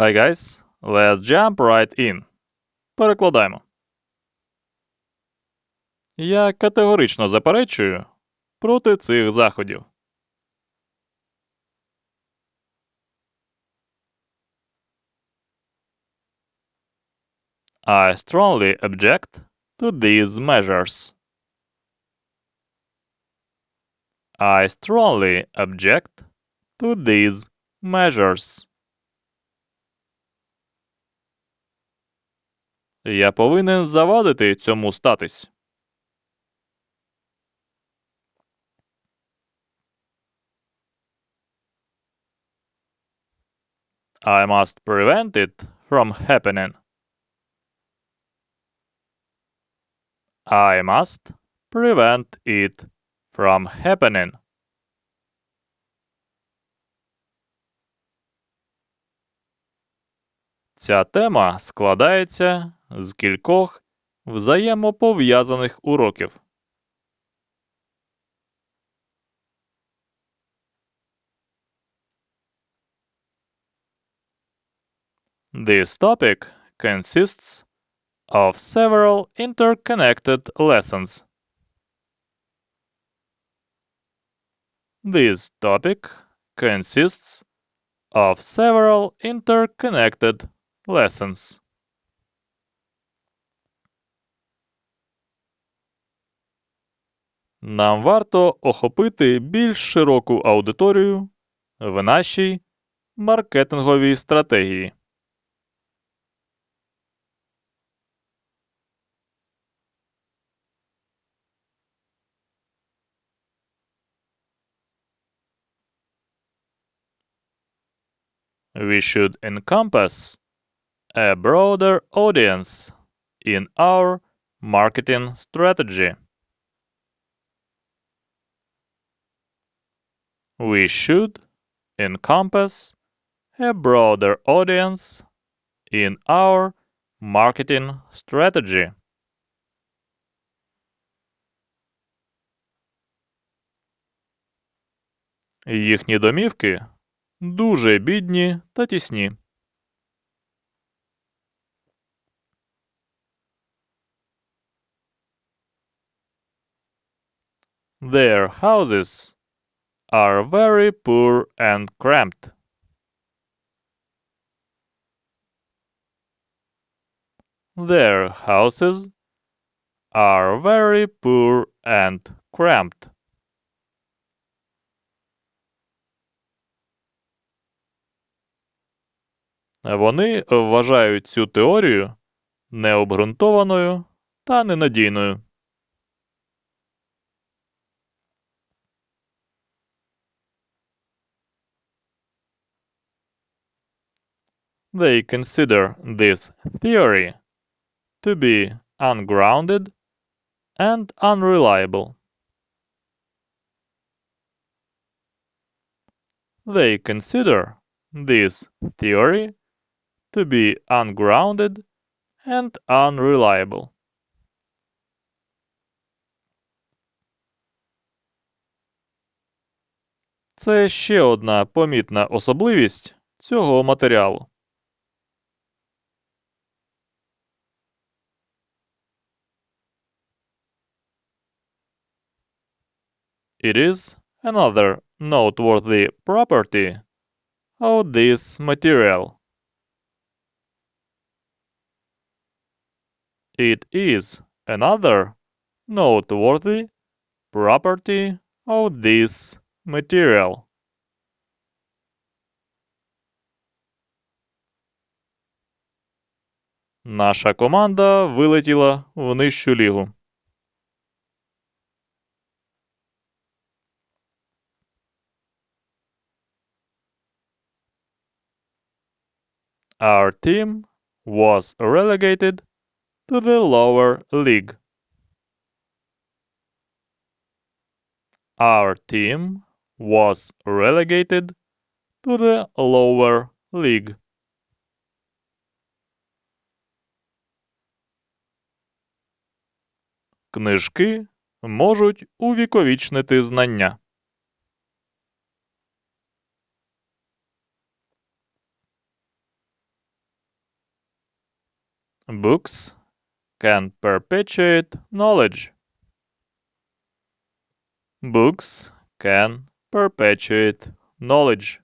Hi guys, let's jump right in. Перекладаємо. Я категорично заперечую проти цих заходів. I strongly object to these measures. I strongly object to these measures. Я повинен завадити цьому статись. I must prevent it from happening. I must prevent it from happening. Ця тема складається з кількох взаємопов'язаних уроків. This topic consists of several interconnected lessons. This topic consists of several interconnected lessons. Нам варто охопити більш широку аудиторію в нашій маркетинговій стратегії. We should encompass a broader audience in our marketing strategy. We should encompass a broader audience in our marketing strategy. Їхні домівки дуже бідні та тісні. Their houses are very poor and cramped. Their houses are very poor and cramped. Вони вважають цю теорію необґрунтованою та ненадійною. They consider this theory to be ungrounded and unreliable. They consider this theory to be ungrounded and unreliable. Це ще одна помітна особливість цього матеріалу. It is another noteworthy property of this material. It is another noteworthy property of this material. Наша команда вилетіла в нижчу лігу. Our team was relegated to the lower league. Our team was relegated to the lower league. Книжки можуть увіковічнити знання. Books can perpetuate knowledge. Books can perpetuate knowledge.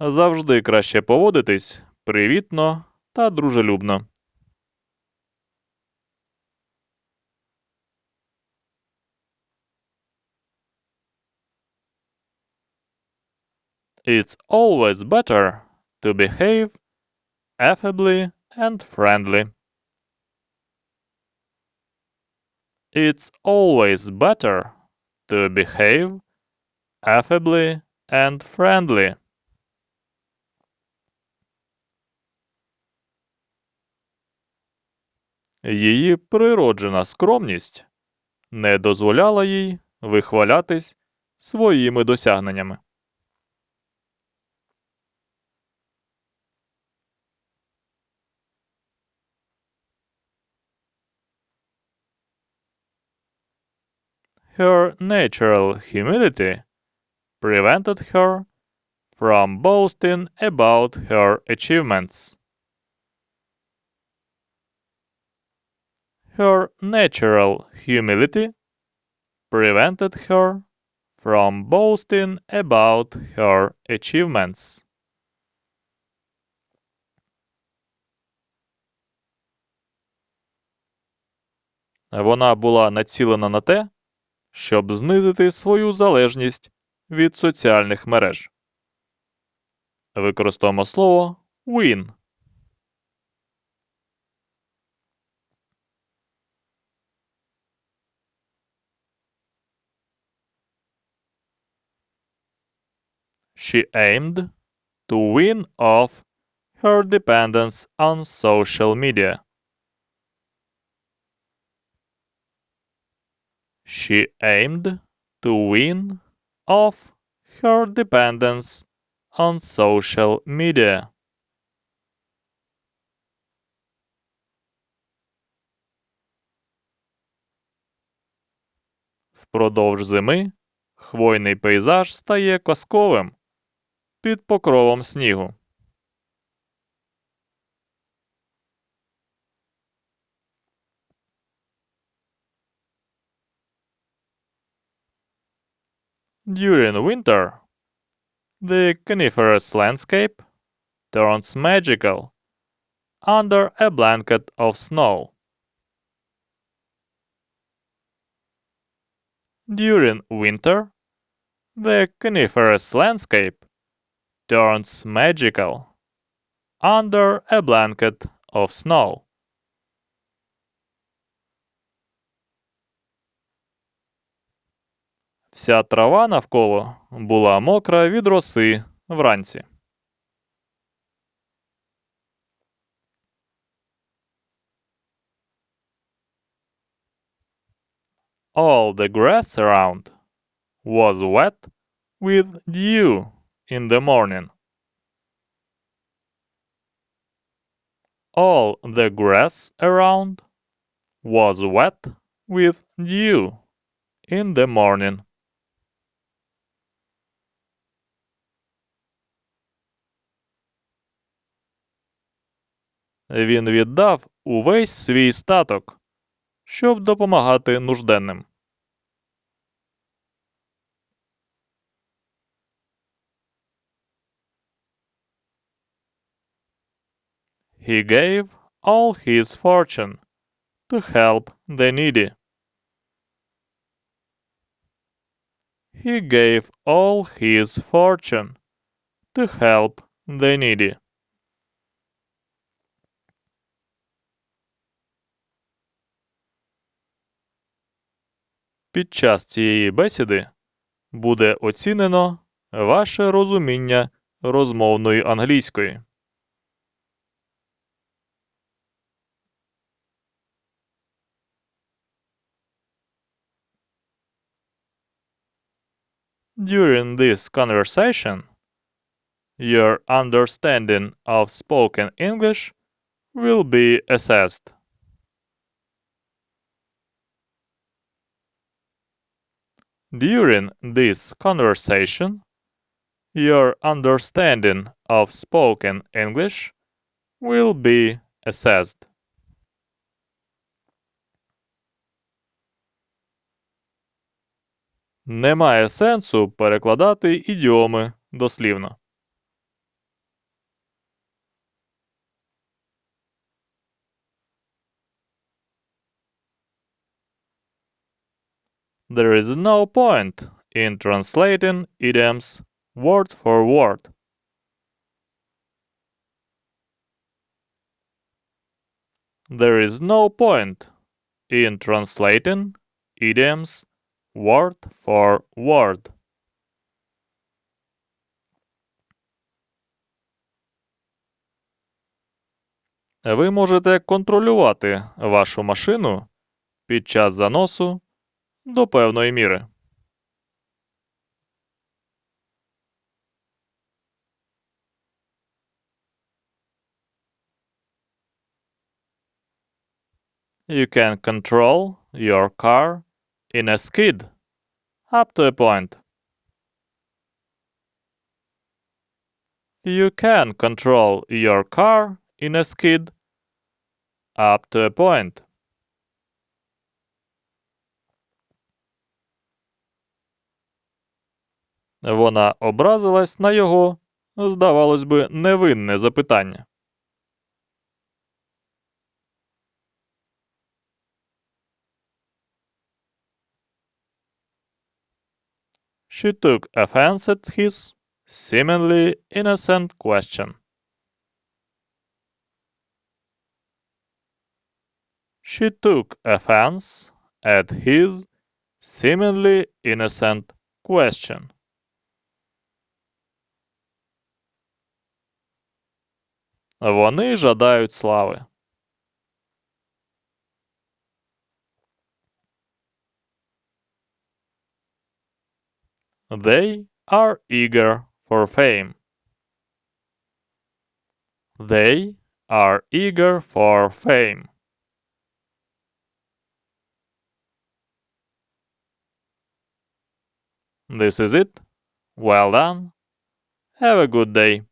Завжди краще поводитись привітно та дружелюбно. It's always better to behave affably and friendly. It's always better to behave affably and friendly. Її природжена скромність не дозволяла їй вихвалятись своїми досягненнями. Her natural humility prevented her from boasting about her achievements. Her natural humility prevented her from boasting about her achievements. Вона була націлена на те, щоб знизити свою залежність від соціальних мереж. Використовуємо слово win. She aimed to win off her dependence on social media. She aimed to win off her dependence on social media. Впродовж зими хвойний пейзаж стає казковим під покровом снігу. During winter, the coniferous landscape turns magical under a blanket of snow. During winter, the coniferous landscape turns magical under a blanket of snow. Вся трава навколо була мокра від роси вранці. All the grass around was wet with dew in the morning. All the grass around was wet with dew in the morning. Він віддав увесь свій статок, щоб допомагати нужденним. He gave all his fortune to help the needy. He gave all his fortune to help the needy. Під час цієї бесіди буде оцінено ваше розуміння розмовної англійської. During this conversation, your understanding of spoken English will be assessed. During this conversation, your understanding of spoken English will be assessed. Немає сенсу перекладати ідіоми дослівно. There is no point in translating idioms word for word. There is no point in translating idioms word for word. Ви можете контролювати вашу машину під час заносу до певної міри. You can control your car in a skid up to a point. You can control your car in a skid up to a point. Вона образилась на його, здавалось би, невинне запитання. She took offense at his seemingly innocent question. She took offense at his seemingly innocent question. Вони жадають слави. They are eager for fame. They are eager for fame. This is it. Well done. Have a good day.